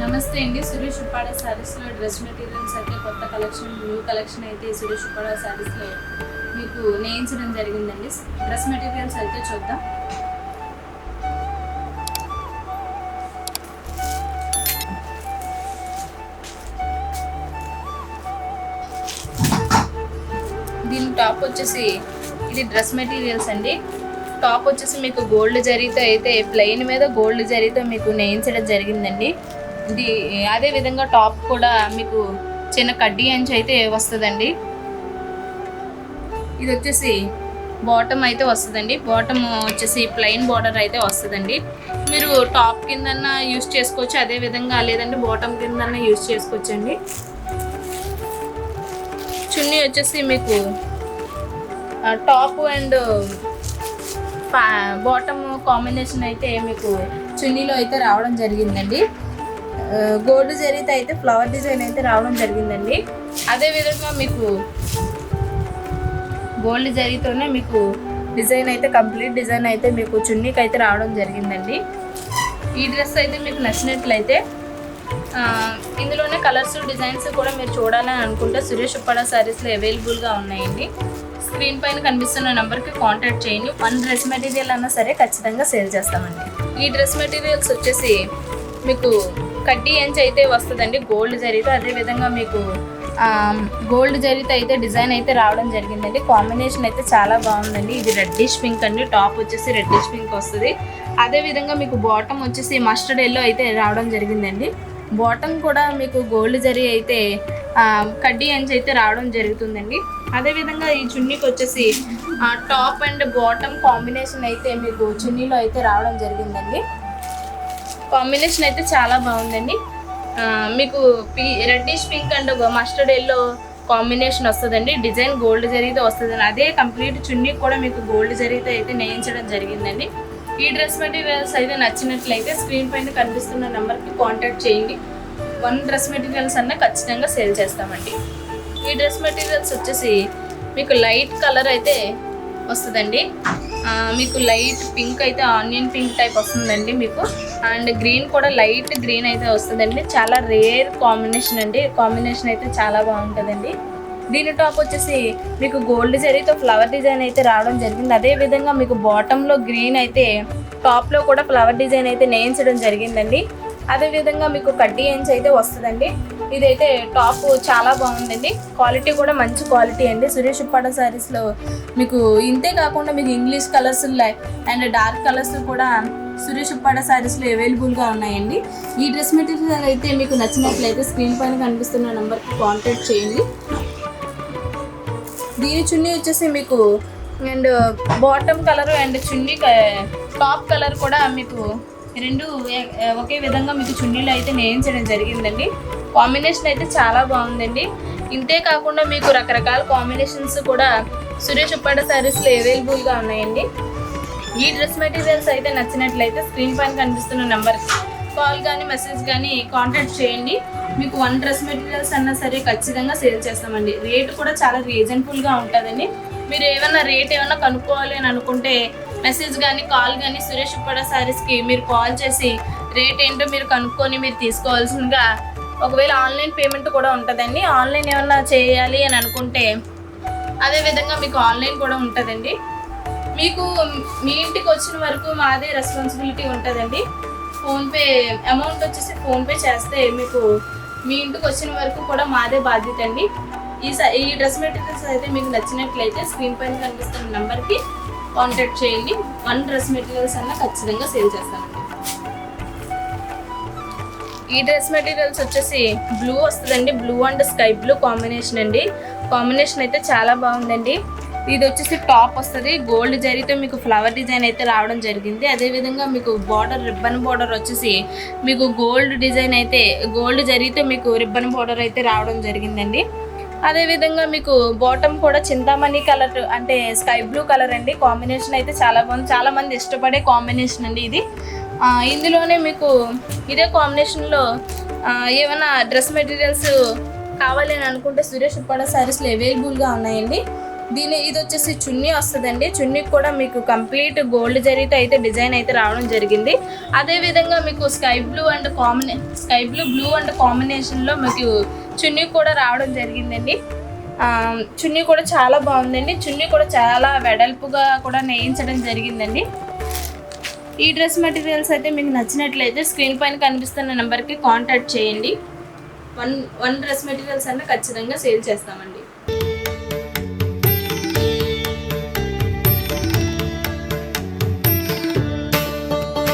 నమస్తే అండి. సురేష్ ఉప్పాడ శారీస్లో డ్రెస్ మెటీరియల్స్ అయితే కొత్త కలెక్షన్ న్యూ కలెక్షన్ అయితే సురేష్ ఉప్పాడ శారీస్లో మీకు నేయించడం జరిగిందండి. డ్రెస్ మెటీరియల్స్ అయితే చూద్దాం. దీని టాప్ వచ్చేసి ఇది డ్రెస్ మెటీరియల్స్ అండి. టాప్ వచ్చేసి మీకు గోల్డ్ జరీతో అయితే ప్లెయిన్ మీద గోల్డ్ జరీతో మీకు నేయించడం జరిగిందండి. ఇది అదే విధంగా టాప్ కూడా మీకు చిన్న కడ్డీ అంచు అయితే వస్తుందండి. ఇది వచ్చేసి బాటమ్ అయితే వస్తుందండి. బాటమ్ వచ్చేసి ప్లెయిన్ బార్డర్ అయితే వస్తుందండి. మీరు టాప్ కిందన్నా యూస్ చేసుకోవచ్చు అదే విధంగా లేదంటే బాటమ్ కిందన్నా యూస్ చేసుకోవచ్చండి. చున్నీ వచ్చేసి మీకు టాప్ అండ్ బాటమ్ కాంబినేషన్ అయితే మీకు చున్నీలో అయితే రావడం జరిగిందండి. గోల్డ్ జరిగితే అయితే ఫ్లవర్ డిజైన్ అయితే రావడం జరిగిందండి. అదేవిధంగా మీకు గోల్డ్ జరీతోనే మీకు డిజైన్ అయితే కంప్లీట్ డిజైన్ అయితే మీకు చున్నీకి అయితే రావడం జరిగిందండి. ఈ డ్రెస్ అయితే మీకు నచ్చినట్లయితే ఇందులోనే కలర్స్ డిజైన్స్ కూడా మీరు చూడాలని అనుకుంటే సురేష్ ఉప్పాడ శారీస్లో అవైలబుల్గా ఉన్నాయండి. స్క్రీన్ పైన కనిపిస్తున్న నెంబర్కి కాంటాక్ట్ చేయండి. వన్ డ్రెస్ మెటీరియల్ అన్నా సరే ఖచ్చితంగా సేల్ చేస్తామండి. ఈ డ్రెస్ మెటీరియల్స్ వచ్చేసి మీకు కడ్డీ ఎంచ్ అయితే వస్తుందండి గోల్డ్ జరీతో అదేవిధంగా మీకు గోల్డ్ జరీతో అయితే డిజైన్ అయితే రావడం జరిగిందండి. కాంబినేషన్ అయితే చాలా బాగుందండి. ఇది రెడ్డిష్ పింక్ అండి. టాప్ వచ్చేసి రెడ్డిష్ పింక్ వస్తుంది. అదేవిధంగా మీకు బాటమ్ వచ్చేసి మస్టర్డ్ ఎల్లో అయితే రావడం జరిగిందండి. బాటమ్ కూడా మీకు గోల్డ్ జరీ అయితే కడ్డీ అని అయితే రావడం జరుగుతుందండి. అదేవిధంగా ఈ చున్నీకి వచ్చేసి టాప్ అండ్ బాటమ్ కాంబినేషన్ అయితే మీకు చున్నీలో అయితే రావడం జరిగిందండి. కాంబినేషన్ అయితే చాలా బాగుందండి. మీకు P reddish pink and mustard yellow combination వస్తుందండి. డిజైన్ గోల్డ్ జరిగితే వస్తుందండి. అదే కంప్లీట్ చున్నీ కూడా మీకు గోల్డ్ జరిగితే అయితే నేయించడం జరిగిందండి. ఈ డ్రెస్ మెటీరియల్స్ అయితే నచ్చినట్లయితే స్క్రీన్ పైన కనిపిస్తున్న నెంబర్కి కాంటాక్ట్ చేయండి. వన్ డ్రెస్ మెటీరియల్స్ అన్న ఖచ్చితంగా సేల్ చేస్తామండి. ఈ డ్రెస్ మెటీరియల్స్ వచ్చేసి మీకు లైట్ కలర్ అయితే వస్తుందండి. మీకు లైట్ పింక్ అయితే ఆనియన్ పింక్ టైప్ వస్తుందండి మీకు. అండ్ గ్రీన్ కూడా లైట్ గ్రీన్ అయితే వస్తుందండి. చాలా రేర్ కాంబినేషన్ అండి. కాంబినేషన్ అయితే చాలా బాగుంటుందండి. దీని టాప్ వచ్చేసి మీకు గోల్డ్ జరీతో ఫ్లవర్ డిజైన్ అయితే రావడం జరిగింది. అదే విధంగా మీకు బాటంలో గ్రీన్ అయితే టాప్లో కూడా ఫ్లవర్ డిజైన్ అయితే నేయించడం జరిగిందండి. అదేవిధంగా మీకు కడ్డీ ఎంచ్ అయితే వస్తుందండి. ఇదైతే టాప్ చాలా బాగుందండి. క్వాలిటీ కూడా మంచి క్వాలిటీ అండి. సురేష్ ఉప్పాడ శారీస్లో మీకు ఇంతే కాకుండా మీకు English colours and dark colours కూడా సురేష్ ఉప్పాడ శారీస్లో అవైలబుల్గా ఉన్నాయండి. ఈ డ్రెస్ మెటీరియల్ అయితే మీకు నచ్చినట్లయితే స్క్రీన్ పైన కనిపిస్తున్న నెంబర్కి కాంటాక్ట్ చేయండి. దీని చున్నీ వచ్చేసి మీకు and bottom colour and chunni top colour కూడా మీకు రెండు ఒకే విధంగా మీకు చున్నీలు అయితే నేయించడం జరిగిందండి. కాంబినేషన్ అయితే చాలా బాగుందండి. ఇంతే కాకుండా మీకు రకరకాల కాంబినేషన్స్ కూడా సురేష్ ఉప్పాడ శారీస్లో అవైలబుల్గా ఉన్నాయండి. ఈ డ్రెస్ మెటీరియల్స్ అయితే నచ్చినట్లయితే స్క్రీన్ పైన కనిపిస్తున్న నెంబర్ కాల్ కానీ మెసేజ్ కానీ కాంటాక్ట్ చేయండి. మీకు వన్ డ్రెస్ మెటీరియల్స్ అన్నా సరే ఖచ్చితంగా సేల్ చేస్తామండి. రేట్ కూడా చాలా రీజనబుల్గా ఉంటుందండి. మీరు ఏమైనా రేట్ ఏమైనా కనుక్కోవాలి అని అనుకుంటే మెసేజ్ కానీ కాల్ కానీ సురేష్ ఉప్పడ సారీస్కి మీరు కాల్ చేసి రేట్ ఏంటో మీరు కనుక్కొని మీరు తీసుకోవాల్సిందిగా ఒకవేళ ఆన్లైన్ పేమెంట్ కూడా ఉంటుందండి. ఆన్లైన్ ఏమన్నా చేయాలి అని అనుకుంటే అదే విధంగా మీకు ఆన్లైన్ కూడా ఉంటుందండి. మీకు మీ ఇంటికి వచ్చిన వరకు మాదే రెస్పాన్సిబిలిటీ ఉంటుందండి. ఫోన్పే అమౌంట్ వచ్చేసి ఫోన్పే చేస్తే మీకు మీ ఇంటికి వచ్చిన వరకు కూడా మాదే బాధ్యత అండి ఈ స- ఈ డ్రెస్ మెటీరియల్స్ అయితే మీకు నచ్చినట్లయితే స్క్రీన్ పైన కనిపిస్తున్న నెంబర్కి కాంటాక్ట్ చేయండి. వన్ డ్రెస్ మెటీరియల్స్ అన్న ఖచ్చితంగా సేల్ చేస్తానండి. ఈ డ్రెస్ మెటీరియల్స్ వచ్చేసి బ్లూ వస్తుందండి. Blue and sky blue combination అండి. కాంబినేషన్ అయితే చాలా బాగుందండి. ఇది వచ్చేసి టాప్ వస్తుంది. గోల్డ్ జరిగితే మీకు ఫ్లవర్ డిజైన్ అయితే రావడం జరిగింది. అదేవిధంగా మీకు బార్డర్ రిబ్బన్ బార్డర్ వచ్చేసి మీకు గోల్డ్ డిజైన్ అయితే గోల్డ్ జరిగితే మీకు రిబ్బన్ బార్డర్ అయితే రావడం జరిగిందండి. అదేవిధంగా మీకు బాటమ్ కూడా చింతామణి కలర్ అంటే స్కై బ్లూ కలర్ అండి. కాంబినేషన్ అయితే చాలా బాగుంది. చాలా మంది ఇష్టపడే కాంబినేషన్ అండి ఇది. ఇందులోనే మీకు ఇదే కాంబినేషన్లో ఏమైనా డ్రెస్ మెటీరియల్స్ కావాలి అని అనుకుంటే సురేష్ ఉప్పాడ శారీస్లు అవైలబుల్గా ఉన్నాయండి. దీని ఇది వచ్చేసి చున్నీ వస్తుందండి. చున్నీకి కూడా మీకు కంప్లీట్ గోల్డ్ జరీతో అయితే డిజైన్ అయితే రావడం జరిగింది. అదేవిధంగా మీకు స్కై బ్లూ అండ్ కాంబినే స్కై బ్లూ బ్లూ అండ్ కాంబినేషన్లో మీకు చున్నీ కూడా రావడం జరిగిందండి. చున్నీ కూడా చాలా బాగుందండి. చున్నీ కూడా చాలా వెడల్పుగా కూడా నేయించడం జరిగిందండి. ఈ డ్రెస్ మెటీరియల్స్ అయితే మీకు నచ్చినట్లయితే స్క్రీన్ పైన కనిపిస్తున్న నెంబర్కి కాంటాక్ట్ చేయండి. వన్ వన్ డ్రెస్ మెటీరియల్స్ అన్న ఖచ్చితంగా సేల్ చేస్తామండి.